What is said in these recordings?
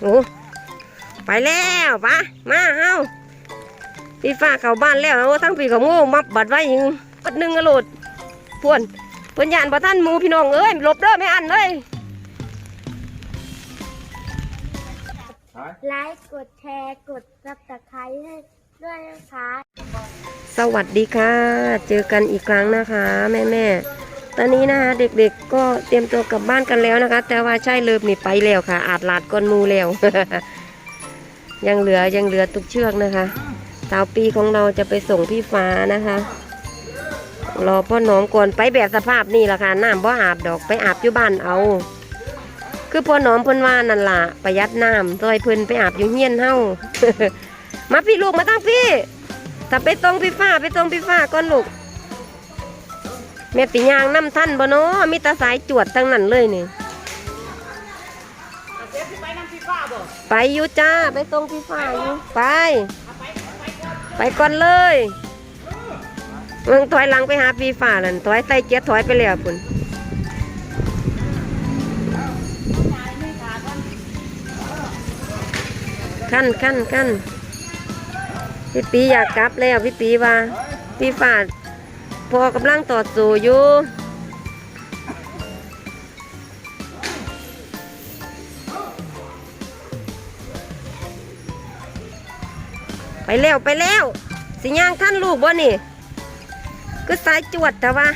โอ้ไปแล้วปะมาเฮาพี่ฟ้าเข้าบ้านแล้วโอ้ทั้งพี่กับโง่มับบัดไว้ยิงปัดหนึ่งกระโหลดพวนเพิ่นยานบ่ท่านหมูพี่น้องเอ้ยหลบเด้อไม่อันเลยไลค์กดแชร์กดซับสไครต์ให้ด้วยนะคะ สวัสดีค่ะ เจอกันอีกครั้งนะคะ แม่แม่ๆ ตอนนี้นะคะเด็กๆก็เตรียมตัวกลับบ้านกันแล้วนะคะ แต่ว่าใช่เลิฟนี่ไปแล้วค่ะ อาจลาดก้อนมูแล้ว ยังเหลือยังเหลือตุกเชือกนะคะสาวปีของเราจะไปส่งพี่ฟ้านะคะรอพ่อน้องก่อนไปแบบสภาพนี่ละค่ะน้ำบ่อาบดอกไปอาบอยู่บ้านเอา คือพ่อน้องเพิ่นว่านั่นล่ะประหยัดน้ำซอยเพิ่นไปอาบอยู่เฮียนเฮามาพี่ลูกมาตั้งพี่ถ้าไปตรงพี่ฟ้าไปตรงพี่ฟ้าก่อนลูก แม่ติยางน้ำท่านบ่เนาะมีตาสายจวดทั้งนั้นเลยนี่ไปอยู่จ้าไปตรงพี่ฟ้าอยู่ไป ไปก่อนเลยมึงถอยหลังไปหาพี่ฟ้านั่นถอยใส่เกียร์ถอยไปแล้วปุ่นขั้นขั้นขั้นพี่ปีอยากกลับแล้วพี่ปีว่าพี่ฝา พอกำลังต่อสู้อยู่ไปแล้วไปแล้ว สิย่างท่านลูกบ่นี่ก็สายจวดแต่ว่า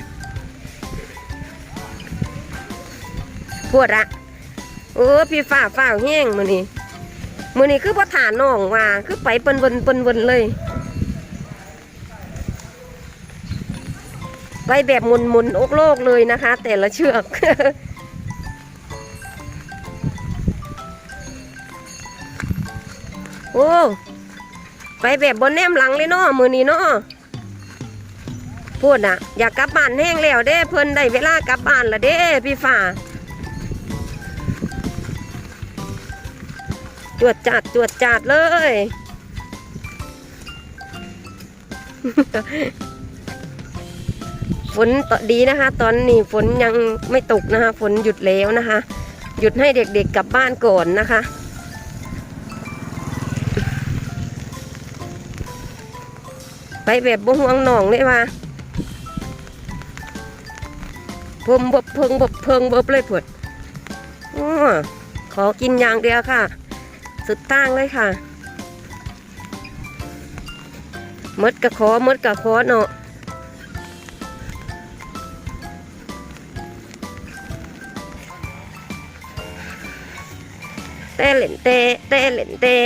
ปวดอะเออพี่ฝ่าฝ่าแห้งมือนี่มือนี่คือพ่อฐานน้องว่าคือไปเปินวนเปินวนเลย ไปแบบหมุนหมุนอกโลกเลยนะคะ แต่ละเชือกโอ้ไปแบบบนแนมหลังเลยเนาะมือนี้เนาะพูดอะอยากกลับบ้านแห้งแล้วเด้เพิ่นได้เวลากลับบ้านละเด้พี่ฝ่าจวดจัดจวดจัดเลย ฝนตอดีนะคะ ตอนนี้ฝนยังไม่ตกนะคะ ฝนหยุดแล้วนะคะ หยุดให้เด็กๆกลับบ้านก่อนนะคะ ไปแบบบ่ห่วงหนองเลยว่าพมบเพิงบเพิงบเลยผดอ้อขอกินอย่างเดียวค่ะ สุดตั้งเลยค่ะมดกระขอมดกระขอเนาะ เตะเล่นเตะเตะเล่นเตะ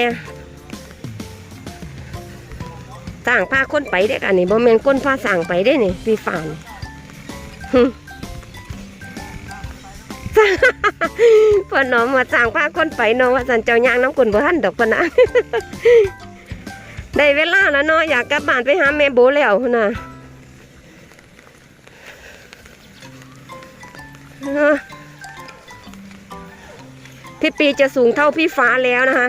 สั่งพาคนไปได้อกันนี่บ่แม่นคนพาสั่งไปได้นี่พี่ฝานหึพอน้องมาสั่งพาคนไปน้องว่าสันเจ้ายางน้ำกุนบ่ทันดอกปนะได้เวลาแล้วเนาะอยากกลับบ้านไปหาแม่โบแล้วนนะเออ พี่ปีจะสูงเท่าพี่ฟ้าแล้วนะคะ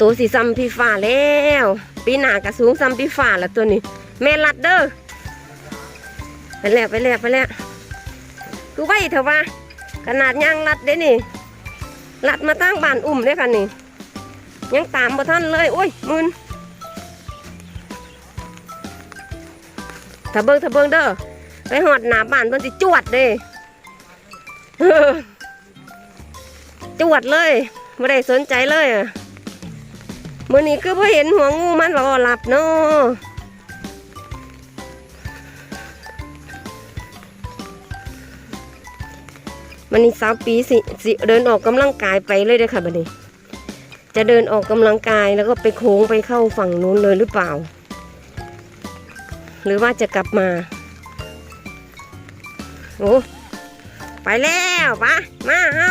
ตัวสีซ้ำพี่ฟ้าแล้ว ปีหนากระสูงซ้ำพี่ฟ้าแล้วตัวนี้แม่ลัดเด้อไปแล้วไปแล้วไปแล้วคือไว้เถอะว่า ขนาดยางลัดเด้นี่ลัดมาตั้งบ้านอุ่มเด้ค่ะนี่ ยังตามบ่ท่านเลยโอ้ยมืน ถ้าเบิ่งถ้าเบิ่งเด้อไปหอดหนาบ้านเพิ่นสิจวดเด้จวดเลยไม่ได้สนใจเลยอะมื่อนี้คือพอเห็นหัวงูมันรอหลับเนาะมันนี่สาวปีสิสิเดินออกกำลังกายไปเลยเด้ค่ะบัดนี้ จะเดินออกกำลังกายแล้วก็ไปโค้งไปเข้าฝั่งนู้นเลยหรือเปล่า หรือว่าจะกลับมาโอ้ไปแล้วปะมาเฮา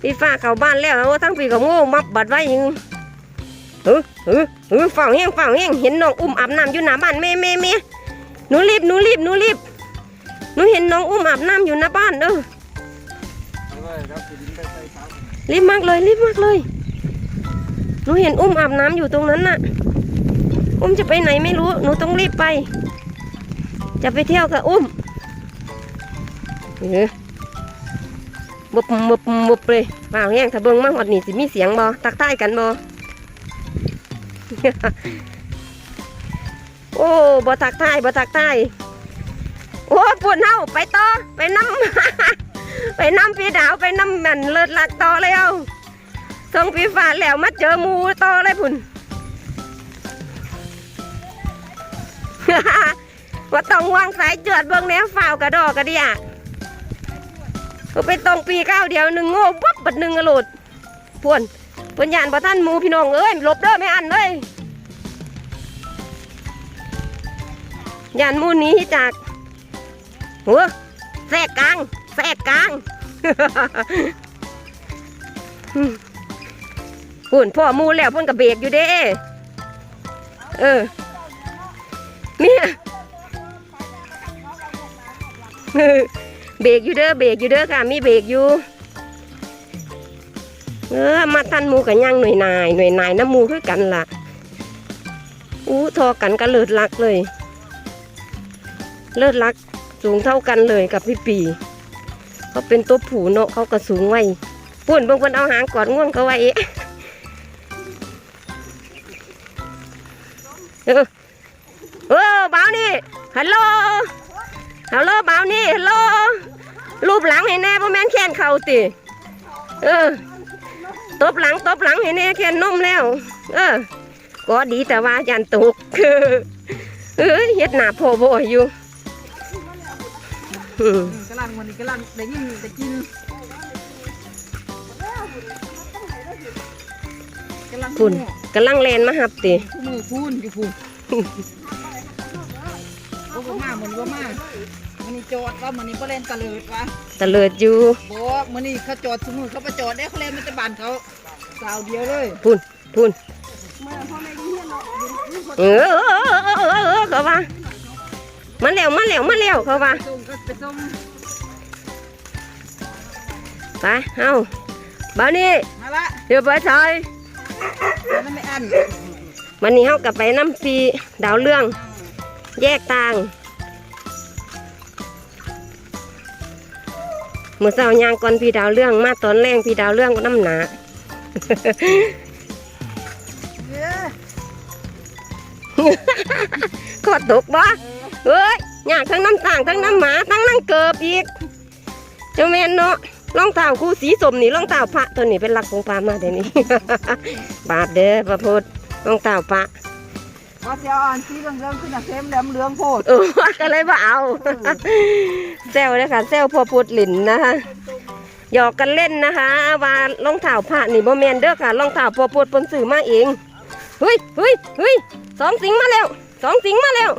พี่ฟ้าเข้าบ้านแล้วโอ้ทั้งพี่กับโง่มับบัดไว้ยิงเออเออเออฝ่าแห้งฝ่าแห้งเห็นน้องอุ้มอาบน้ำอยู่หน้าบ้านแม่แม่แม่หนูรีบหนูรีบหนูรีบหนูเห็นน้องอุ้มอาบน้ำอยู่หน้าบ้านเด้อรีบมากเลยรีบมากเลยหนูเห็นอุ้มอาบน้ำอยู่ตรงนั้นน่ะ อุ้มจะไปไหนไม่รู้ หนูต้องรีบไป จะไปเที่ยวกับอุ้มเออบุบบุบบุบเลยเปล่าแห้งถ้าเบิ่งมาหอดนี่สิมีเสียงบ่ตักใต้กันบ่โอ้บ่ทักทายบ่ทักทายโอ้ปวดเฮาไปต่อไปน้ำไปน้ำพี่ดาวไปน้ำมันเลิศลักต่อแล้วส่งพี่ฟ้าแล้วมาเจอมูต่อเลยพุ่น ว่าต้องวางสายเจือดเบิ่งแนวฝ่าวกระดอกกระเดียก็ไปตรงปีเก้าเดียวหนึ่งโง่ปั๊บบัดหนึ่งกระโหลดพวนพวนยานพอท่านมูพี่น้องเอ้ยหลบเด้อไม่อันเลยยานมูนี้จากหัวแทรกกลางแทรกกลางพุ่นพ่อมูแล้วพ่นกับเบรกอยู่เด้ เออ เมียเบรกอยู่เด้อเบรกอยู่เด้อค่ะมีเบรกอยู่เออมาทันหมูกับย่างหน่วยนายหน่วยนายน้ำมูคือกันล่ะอู้ทอกันก็เลิศลักเลย เลิศลักสูงเท่ากันเลยกับพี่ปีเขาเป็นตัวผูเนาะเขาก็สูงไว้ปุ่นบางคนเอาหางกอดง่วงเขาไว้เออ เออบ่าวนี่ฮัลโหลฮัลโหลบ่าวนี่ฮัลโหลรูปหลังให้แน่พ่อแม่นแค้นเข่าติเออตบหลังตบหลังให้แน่แค้นนมแล้ว เออก็ดีแต่ว่ายันตกเออเฮ็ดหน้าพ่อบ่อยู่อืมกำลังวันนี้กำลังได้ยินได้กินกำลังพุ่นกำลังแลนมาหับติคู่มือพูนอยู่พูนโอ้ บ่มาเหมือนบ่มามันนี่จอดว่ามันนี่บ่เล่นตะเลิดวะตะเลิดอยู่บ่มันนี่เขาจอดสมือเขาไปจอดได้เขาเล่นมันจะบานเขาสาวเดียวเลยพุ่นพุ่นเออเออเออเออเออเขาว่ามาแล้วมาแล้วมาแล้วเขาว่าส่งก็ไปส่งไปเอาบ่าวนี่มาละเดี๋ยวไปซอยมันไม่อันวันนี้เขากลับไปน้ำปีดาวเรื่อง แยกต่าง เมื่อเช้ายางก่อนพี่ดาวเรื่องมาตอนแรงพี่ดาวเรื่องก็น้ำหนาขอตกบ่เฮ้ยยากทั้งน้ำต่างทั้งน้ำหมาทั้งนั่งเกิบอีกเจ้าแม่นเนาะรองเท้าคู่สีสมนี่รองเท้าพระตัวนี้เป็นหลักของปลามาเดี๋ยวนี้ บาปเด้อประพุทธรองเท้าพระ ว่าเสียอ่อนสีเหลืองๆขึ้นน่ะเต็มแหลมเหลืองโพดเออก็เลยว่าเอาแซวเลยค่ะแซวพอพูดหลินนะคะหยอกกันเล่นนะคะว่ารองเท้าผ้านี่บ่แมนเด้อค่ะรองเท้าพอพูดปนสื่อมาเองเฮ้ยเฮ้ยเฮ้ยสองสิงมาแล้วสองสิงมาแล้ว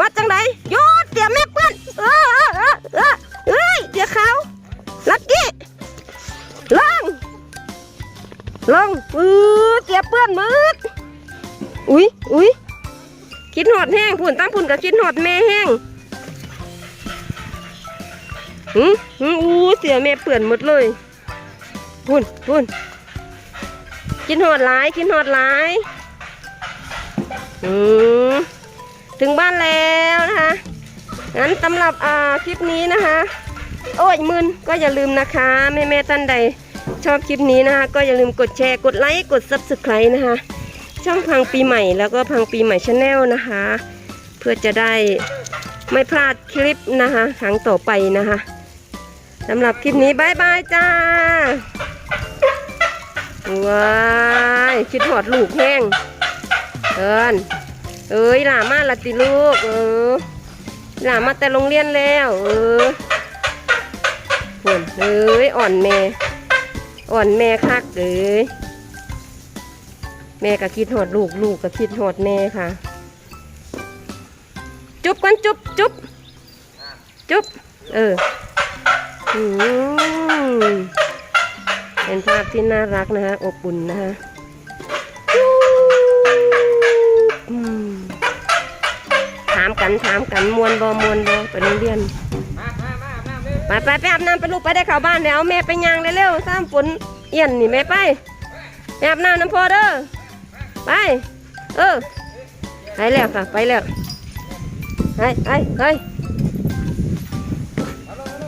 วัดจังไดโยดเดี๋ยวแม่เพื่อนเออเออเออเออเอ้ยเดี๋ยวเขาลักกี้ลงลงเออเดี๋ยวเปื้อนมืด อุ้ยอุ้ยคิดหอดแห้งพุ่นตั้งพุ่นกับคิดหอดแม่แห้งหืมหืมอู้เสียแม่เปื่อนหมดเลยพุ่นพุ่นคิดหอดหลายคิดหอดหลายอืมถึงบ้านแล้วนะคะงั้นสำหรับอ่าคลิปนี้นะคะ โอ้ยมึนก็อย่าลืมนะคะแม่แม่ท่านใดชอบคลิปนี้นะคะ ก็อย่าลืมกดแชร์กดไลค์กด subscribe นะคะ ช่องพังปีใหม่แล้วก็พังปีใหม่ชาแนลนะคะ เพื่อจะได้ไม่พลาดคลิปนะคะ ครั้งต่อไปนะคะสำหรับคลิปนี้บายบายจ้าว้ายคิดหอดลูกแห้งเอินเอ้ยหลามาละติลูก เออหลามาแต่โรงเรียนแล้ว เออผนเอ้ยอ่อนแม่อ่อนแม่คักเอ้ย แม่ก็คิดหอดลูกลูกก็คิดหอดแม่ค่ะ จุ๊บกันจุ๊บจุ๊บจุ๊บเอออืมเป็นภาพที่น่ารักนะคะอบอุ่นนะคะจุ๊บอืมถามกันถามกันมวนบอมวนบอไปโรงเรียนไปไปไปอาบน้ำไปลูกไปได้เข้าบ้านแล้วแม่ไปยางเร็วๆสร้างฝนเอี่ยนนี่แม่ไปไปอาบน้ำน้ำพอเด้อ ไป เออ ไปแล้วค่ะ ไปแล้ว ไปไปไป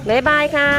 บายบายค่ะ